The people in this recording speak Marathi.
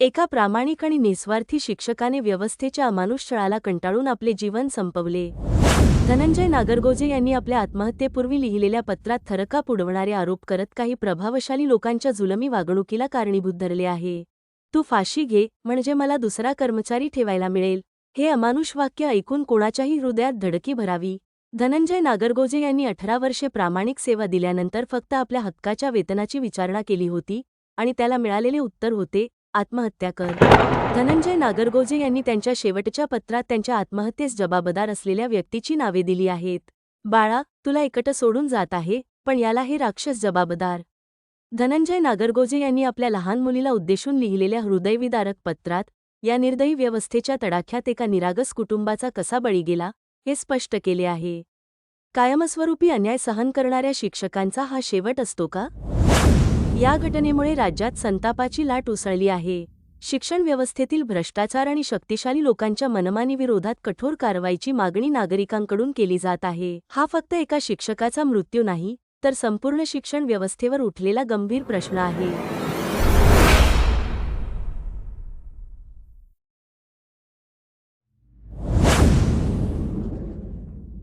एका प्रामाणिक आणि निस्वार्थी शिक्षकाने व्यवस्थेच्या अमानुषळाला कंटाळून आपले जीवन संपवले. धनंजय नागरगोजे यांनी आपल्या आत्महत्येपूर्वी लिहिलेल्या पत्रात थरका पुडवणारे आरोप करत काही प्रभावशाली लोकांच्या जुलमी वागणुकीला कारणीभूत धरले आहे. तू फाशी घे म्हणजे मला दुसरा कर्मचारी ठेवायला मिळेल. हे अमानुष वाक्य ऐकून कोणाच्याही हृदयात धडकी भरावी. धनंजय नागरगोजे यांनी अठरा वर्षे प्रामाणिक सेवा दिल्यानंतर फक्त आपल्या हक्काच्या वेतनाची विचारणा केली होती आणि त्याला मिळालेले उत्तर होते आत्महत्या कर. धनंजय नागरगोजे यांनी त्यांच्या शेवटच्या पत्रात त्यांच्या आत्महत्येस जबाबदार असलेल्या व्यक्तीची नावे दिली आहेत. बाळा तुला एकटं सोडून जात आहे पण याला हे राक्षस जबाबदार धनंजय नागरगोजे यांनी आपल्या लहान मुलीला उद्देशून लिहिलेल्या हृदयविदारक पत्रात या निर्दयी व्यवस्थेच्या तडाख्यात एका निरागस कुटुंबाचा कसा बळी गेला हे स्पष्ट केले आहे. कायमस्वरूपी अन्याय सहन करणाऱ्या शिक्षकांचा हा शेवट असतो का? या घटनेमुळे राज्यात संतापाची लाट उसळली आहे. शिक्षण व्यवस्थेतील भ्रष्टाचार आणि शक्तिशाली लोकांच्या मनमानीविरोधात कठोर कारवाईची मागणी नागरिकांकडून केली जात आहे. हा फक्त एका शिक्षकाचा मृत्यू नाही तर संपूर्ण शिक्षण व्यवस्थेवर उठलेला गंभीर प्रश्न आहे.